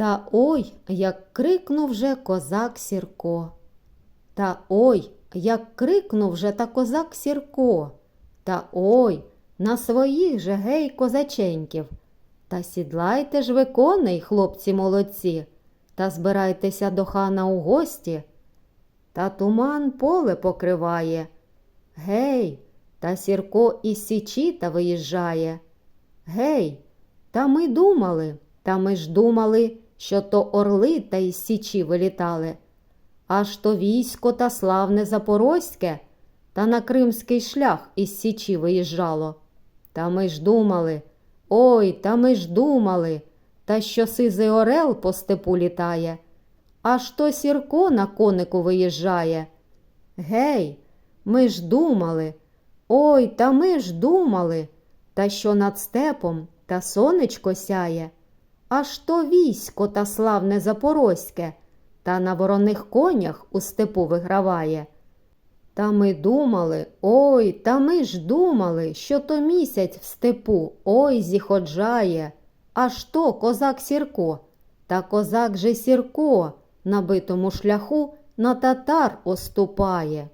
Та ой, як крикнув вже козак Сірко. Та ой, як крикнув вже та козак Сірко. Та ой, на своїх же гей козаченьків. Та сідлайте ж ви коней, хлопці молодці, та збирайтеся до хана у гості. Та туман поле покриває. Гей, та Сірко із січі та виїжджає. Гей, та ми думали, та ми ж думали, що то орли та із січі вилітали. Аж то військо та славне Запорозьке, та на кримський шлях із січі виїжджало. Та ми ж думали, ой, та ми ж думали, та що сизий орел по степу літає, аж то сірко на конику виїжджає. Гей, ми ж думали, ой, та ми ж думали, та що над степом та сонечко сяє, аж то військо та славне Запорозьке, та на вороних конях у степу виграває. Та ми думали, ой, та ми ж думали, що то місяць в степу ой зіходжає, аж то козак Сірко, та козак же Сірко на битому шляху на татар оступає.